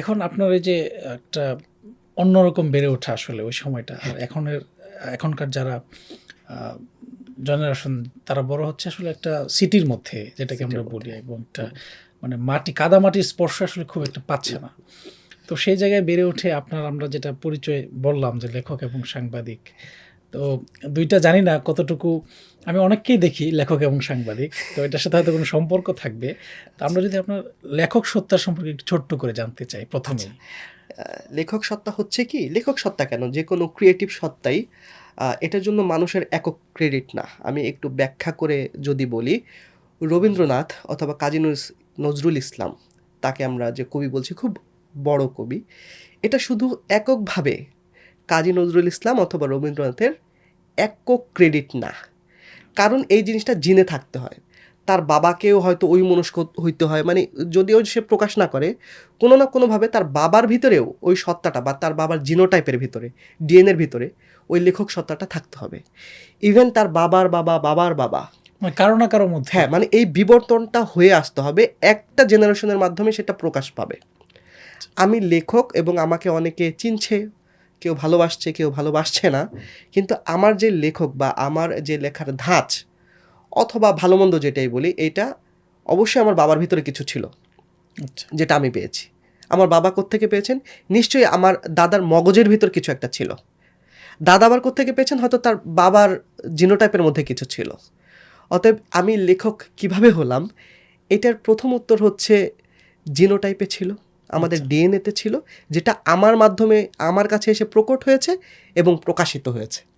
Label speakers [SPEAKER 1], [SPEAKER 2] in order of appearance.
[SPEAKER 1] এখন আপনার এই যে একটা অন্যরকম বেড়ে ওঠা আসলে ওই সময়টা। আর এখনের এখনকার যারা জেনারেশন তারা বড় হচ্ছে আসলে একটা সিটির মধ্যে যেটাকে আমরা বলি এবং একটা মানে মাটি কাদা মাটির স্পর্শ আসলে খুব একটা পাচ্ছে না। তো সেই জায়গায় বেড়ে ওঠে আপনার আমরা যেটা পরিচয় বললাম যে লেখক এবং সাংবাদিক তো দুইটা জানি না কতটুকু, আমি অনেককেই দেখি লেখক এবং সাংবাদিক, তো এটার সাথে হয়তো কোনো সম্পর্ক থাকবে। তো আমরা যদি আপনার লেখক সত্তার সম্পর্কে একটু ছোট্ট করে জানতে চাই
[SPEAKER 2] প্রথমে। লেখক সত্তা হচ্ছে কি? লেখক সত্তা কেন? যে কোনো ক্রিয়েটিভ সত্তাই এটার জন্য মানুষের একক ক্রেডিট না। আমি একটু ব্যাখ্যা করে যদি বলি, রবীন্দ্রনাথ অথবা কাজী নজ- নজরুল ইসলাম, তাকে আমরা যে কবি বলছি, খুব বড় কবি। এটা শুধু এককভাবে কাজী নজরুল ইসলাম অথবা রবীন্দ্রনাথের একক ক্রেডিট না। কারণ এই জিনিসটা জিনে থাকতে হয়। তার বাবাকেও হয়তো ওই মনস্ক হইতে হয়। মানে যদিও সে প্রকাশ না করে কোনো না কোনোভাবে তার বাবার ভিতরেও ওই সত্তাটা বা তার বাবার জিনোটাইপের ভিতরে ডিএনএর ভিতরে ওই লেখক সত্তাটা থাকতে হবে। ইভেন তার বাবার বাবা বাবার বাবা।
[SPEAKER 1] মানে কারও না কারোর মধ্যে।
[SPEAKER 2] হ্যাঁ মানে এই বিবর্তনটা হয়ে আসতে হবে। একটা জেনারেশনের মাধ্যমে সেটা প্রকাশ পাবে। আমি লেখক এবং আমাকে অনেকে চিনছে কেউ ভালোবাসছে কেউ ভালোবাসছে না। কিন্তু আমার যে লেখক বা আমার যে লেখার ধাঁচ অথবা ভালো মন্দ যেটাই বলি এটা অবশ্যই আমার বাবার ভিতরে কিছু ছিল
[SPEAKER 1] আচ্ছা।
[SPEAKER 2] যেটা আমি পেয়েছি। আমার বাবা কোত্থেকে পেয়েছেন? নিশ্চয়ই আমার দাদার মগজের ভিতর কিছু একটা ছিল। দাদা আবার কোত্থেকে পেয়েছেন? হয়তো তার বাবার জিনোটাইপের মধ্যে কিছু ছিল। অতএব আমি লেখক কীভাবে হলাম? এটার প্রথম উত্তর হচ্ছে জিনোটাইপে ছিল। আমাদের ডিএনএতে ছিল যেটা আমার মাধ্যমে আমার কাছে এসে প্রকট হয়েছে এবং প্রকাশিত হয়েছে।